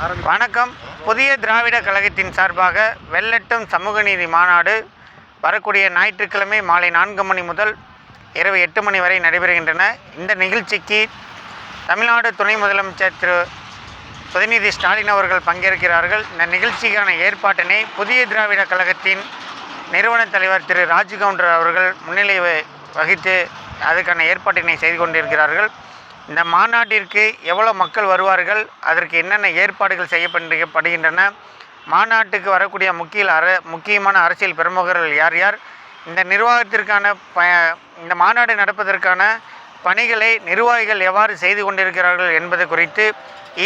வணக்கம். புதிய திராவிட கழகத்தின் சார்பாக வெள்ளட்டும் சமூக நீதி மாநாடு வரக்கூடிய ஞாயிற்றுக்கிழமை மாலை நான்கு மணி முதல் இரவு எட்டு மணி வரை நடைபெறுகின்றன. இந்த நிகழ்ச்சிக்கு தமிழ்நாடு துணை முதலமைச்சர் திரு பிரதிநிதி ஸ்டாலின் அவர்கள் பங்கேற்கிறார்கள். இந்த நிகழ்ச்சிக்கான ஏற்பாட்டினை புதிய திராவிட கழகத்தின் நிறுவன தலைவர் திரு ராஜ்கவுண்டர் அவர்கள் முன்னிலை வகித்து அதுக்கான ஏற்பாட்டினை செய்து கொண்டிருக்கிறார்கள். இந்த மாநாட்டிற்கு எவ்வளோ மக்கள் வருவார்கள் அதற்கு என்னென்ன ஏற்பாடுகள் செய்யப்படுகின்றன மாநாட்டுக்கு வரக்கூடிய முக்கிய அர முக்கியமான அரசியல் பிரமுகர்கள் யார் யார்? இந்த நிர்வாகத்திற்கான ப இந்த மாநாடு நடப்பதற்கான பணிகளை நிர்வாகிகள் எவ்வாறு செய்து கொண்டிருக்கிறார்கள் என்பது குறித்து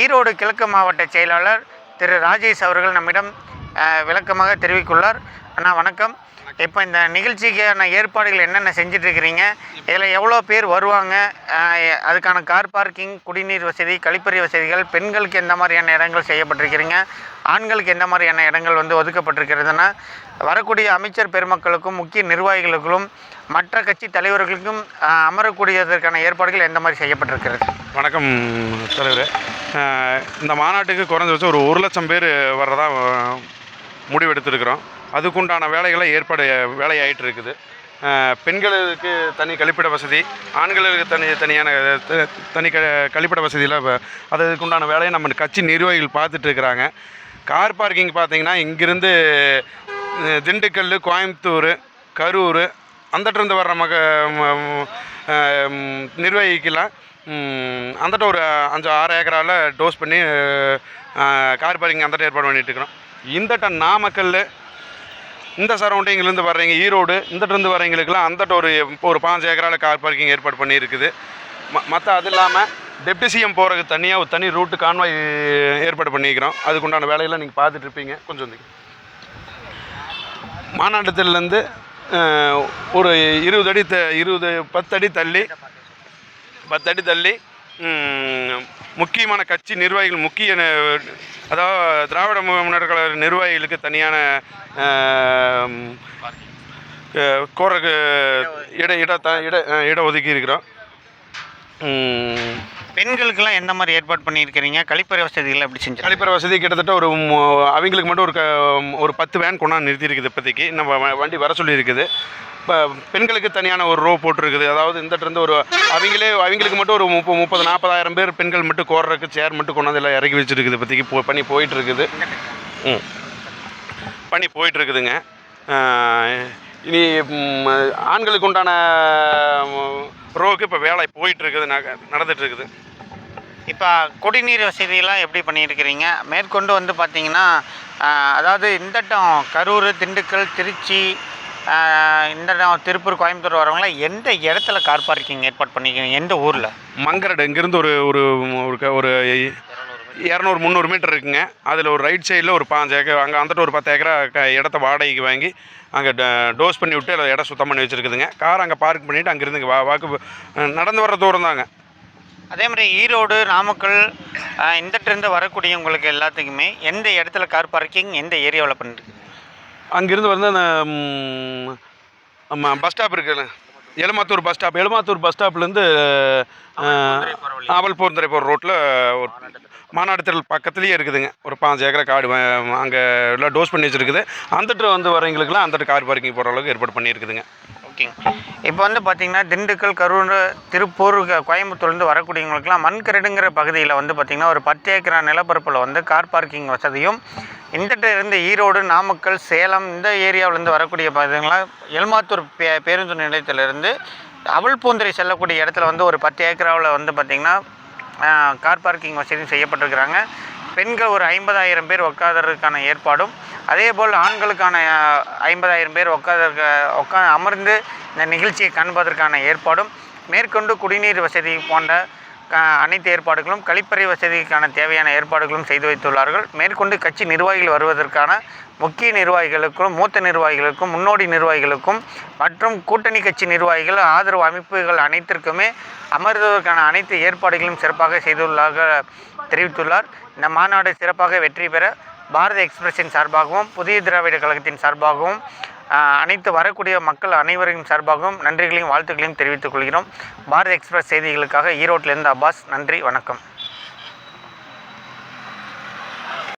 ஈரோடு கிழக்கு மாவட்ட செயலாளர் திரு. ராஜேஷ் அவர்கள் நம்மிடம் விளக்கமாக தெரிவித்துள்ளார். அண்ணா வணக்கம். இப்போ இந்த நிகழ்ச்சிக்கான ஏற்பாடுகள் என்னென்ன செஞ்சிட்ருக்கிறீங்க? இதில் எவ்வளோ பேர் வருவாங்க? அதுக்கான கார் பார்க்கிங் குடிநீர் வசதி கழிப்பறை வசதிகள் பெண்களுக்கு எந்த மாதிரியான இடங்கள் செய்யப்பட்டிருக்கிறீங்க? ஆண்களுக்கு எந்த மாதிரியான இடங்கள் வந்து ஒதுக்கப்பட்டிருக்கிறதுனா வரக்கூடிய அமைச்சர் பெருமக்களுக்கும் முக்கிய நிர்வாகிகளுக்கும் மற்ற கட்சி தலைவர்களுக்கும் அமரக்கூடியதற்கான ஏற்பாடுகள் எந்த மாதிரி செய்யப்பட்டிருக்கிறது? வணக்கம் தலைவர். இந்த மாநாட்டுக்கு குறைஞ்சபட்சம் ஒரு ஒரு லட்சம் பேர் வர்றதா முடிவெடுத்திருக்கிறோம். அதுக்குண்டான வேலைகளை ஏற்பாடு வேலையாயிட்டு இருக்குது பெண்களுக்கு தனி கழிப்பிட வசதி ஆண்களுக்கு தனி தனியான த- தனி க கழிப்பிட வசதியில் அதுக்குண்டான வேலையை நம்ம கட்சி நிர்வாகிகள் பார்த்துட்டு இருக்கிறாங்க கார் பார்க்கிங் பார்த்தீங்கன்னா இங்கிருந்து திண்டுக்கல் கோயம்புத்தூர் கரூர் அந்தட்டிருந்து வர்ற மக நிர்வகிக்கலாம் அந்தட்ட ஒரு அஞ்சு ஆறு ஏக்கரால் டோஸ் பண்ணி கார் பார்க்கிங் அந்தட்ட ஏற்பாடு பண்ணிகிட்ருக்குறோம் இருக்கிறோம் இந்தட்ட நாமக்கல் இந்த சரௌண்டிங்லேருந்து வர்றவங்க ஈரோடு இந்தட்டிருந்து வர்றவங்களுக்குலாம் அந்தட்ட ஒரு ஒரு பாஞ்சு ஏக்கரால் கார் பார்க்கிங் ஏற்பாடு பண்ணியிருக்குது. ம மற்ற அது இல்லாமல் டெப்டி சிஎம் போகிறதுக்கு தனியாக ஒரு தனி ரூட்டு கான்வாய் ஏற்பாடு பண்ணியிருக்கிறோம். அதுக்குண்டான வேலையெல்லாம் நீங்கள் பார்த்துட்டு இருப்பீங்க. கொஞ்சம் வந்து மாநாட்டத்திலேருந்து ஒரு இருபது அடி த இருபது பத்து அடி தள்ளி பத்து அடி தள்ளி முக்கியமான கட்சி நிர்வாகிகள் முக்கிய அதாவது திராவிட முன்னேற்ற கழக நிர்வாகிகளுக்கு தனியான கோரக்கு இட இட த இட இட ஒதுக்கி இருக்கிறோம். பெண்களுக்கெல்லாம் எந்த மாதிரி ஏற்பாடு பண்ணியிருக்கிறீங்க? கழிப்பறை வசதிகள் எப்படி செஞ்சு கழிப்பறை வசதி கிட்டத்தட்ட ஒரு அவங்களுக்கு மட்டும் ஒரு க ஒரு பத்து வேன் கொண்டாந்து நிறுத்தியிருக்குது இப்போதைக்கு. நம்ம வ- வண்டி வர சொல்லியிருக்குது. இப்போ பெண்களுக்கு தனியான ஒரு ரோ போட்டிருக்குது. அதாவது இந்த ஒரு அவங்களே அவங்களுக்கு மட்டும் ஒரு முப்பது முப்பது நாற்பதாயிரம் பேர் பெண்கள் மட்டும் கோர்றதுக்கு சேர் மட்டும் கொண்டாந்து எல்லாம் இறக்கி வச்சிருக்குது இப்போதைக்கு. போ பண்ணி போயிட்டுருக்குது. ம். பண்ணி போயிட்டுருக்குதுங்க. இனி ஆண்களுக்கு உண்டான ம், ரோக்கு இப்போ வேலை போயிட்டு இருக்குது நடந்துட்டு இருக்குது இப்போ குடிநீர் வசதியெல்லாம் எப்படி பண்ணியிருக்கிறீங்க? மேற்கொண்டு வந்து பார்த்தீங்கன்னா அதாவது இந்தட்டம் கரூர் திண்டுக்கல் திருச்சி இந்த இடம் திருப்பூர் கோயம்புத்தூர் வரவங்களாம் எந்த இடத்துல கார் பார்க்கிங் ஏற்பாடு பண்ணிக்கிறீங்க எந்த ஊரில்? மங்கரடு இங்கேருந்து ஒரு ஒரு ஒரு இரநூறு முந்நூறு மீட்டர் இருக்குங்க. அதில் ஒரு ரைட் சைடில் ஒரு பாஞ்சு ஏக்கர் அங்கே வந்துட்டு ஒரு பத்து ஏக்கரா இடத்த வாடகைக்கு வாங்கி அங்கே டோஸ் பண்ணி விட்டு அதில் இடம் சுத்தம் பண்ணி வச்சுருக்குதுங்க. கார் அங்கே பார்க் பண்ணிவிட்டு அங்கேருந்து வா வாக்கு நடந்து வர தூரம் தாங்க. அதே மாதிரி ஈரோடு நாமக்கல் ஆஹ், இந்தட்டிருந்து வரக்கூடியவங்களுக்கு எல்லாத்துக்குமே எந்த இடத்துல கார் பார்க்கிங் எந்த ஏரியாவில் பண்ணிருக்கு அங்கேருந்து வந்து அந்த பஸ் ஸ்டாப் இருக்குல்ல. Elumathur bus stop Elumathur bus ஸ்டாப்லேருந்து Avalpoondurai போகிற ரோட்டில் ஒரு மாநாடு திரள் பக்கத்துலேயே இருக்குதுங்க. ஒரு பாஞ்சு ஏக்கரை காடு அங்கே எல்லாம் டோஸ் பண்ணி வச்சுருக்குது. அந்தட்டு வந்து வரவங்களுக்குலாம் அந்தட்டு கார் பார்க்கிங் போகிற அளவுக்கு ஏற்பாடு பண்ணியிருக்குதுங்க. ஓகேங்க இப்போ வந்து பார்த்தீங்கன்னா திண்டுக்கல் கரூர் திருப்பூர் கோயம்புத்தூர்லேருந்து வரக்கூடியவங்களுக்குலாம் மண்கரடுங்கிற பகுதியில் வந்து பார்த்திங்கன்னா ஒரு பத்து ஏக்கரா நிலப்பரப்பில் வந்து கார் பார்க்கிங் வசதியும் இந்தட்ட இருந்து ஈரோடு நாமக்கல் சேலம் இந்த ஏரியாவிலேருந்து வரக்கூடிய பார்த்தீங்கன்னா எல்மாத்தூர் பே பேருந்து நிலையத்திலிருந்து அவல்பூந்துறை செல்லக்கூடிய இடத்துல வந்து ஒரு பத்து ஏக்கராவில் வந்து பார்த்திங்கன்னா கார் பார்க்கிங் வசதியும் செய்யப்பட்டிருக்கிறாங்க. பெண்கள் ஒரு ஐம்பதாயிரம் பேர் உட்காதறதுக்கான ஏற்பாடும் அதே போல் ஆண்களுக்கான ஐம்பதாயிரம் பேர் உட்காதற்கு உட்கா அமர்ந்து இந்த நிகழ்ச்சியை காண்பதற்கான ஏற்பாடும் மேற்கொண்டு குடிநீர் வசதி போன்ற க- அனைத்து ஏற்பாடுகளும் கழிப்பறை வசதிக்கான தேவையான ஏற்பாடுகளும் செய்து வைத்துள்ளார்கள். மேற்கொண்டு கட்சி நிர்வாகிகள் வருவதற்கான முக்கிய நிர்வாகிகளுக்கும் மூத்த நிர்வாகிகளுக்கும் முன்னோடி நிர்வாகிகளுக்கும் மற்றும் கூட்டணி கட்சி நிர்வாகிகள் ஆதரவு அமைப்புகள் அனைத்திற்குமே அமர்வதற்கான அனைத்து ஏற்பாடுகளும் சிறப்பாக செய்துள்ளாக தெரிவித்துள்ளார். இந்த மாநாடு சிறப்பாக வெற்றி பெற பாரத எக்ஸ்பிரஸின் சார்பாகவும் புதிய திராவிட கழகத்தின் சார்பாகவும் அனைத்து வரக்கூடிய மக்கள் அனைவரின் சார்பாகவும் நன்றிகளையும் வாழ்த்துக்களையும் தெரிவித்துக் கொள்கிறோம். பாரதி எக்ஸ்பிரஸ் செய்திகளுக்காக ஈரோட்டிலிருந்து அப்பாஸ் நன்றி வணக்கம்.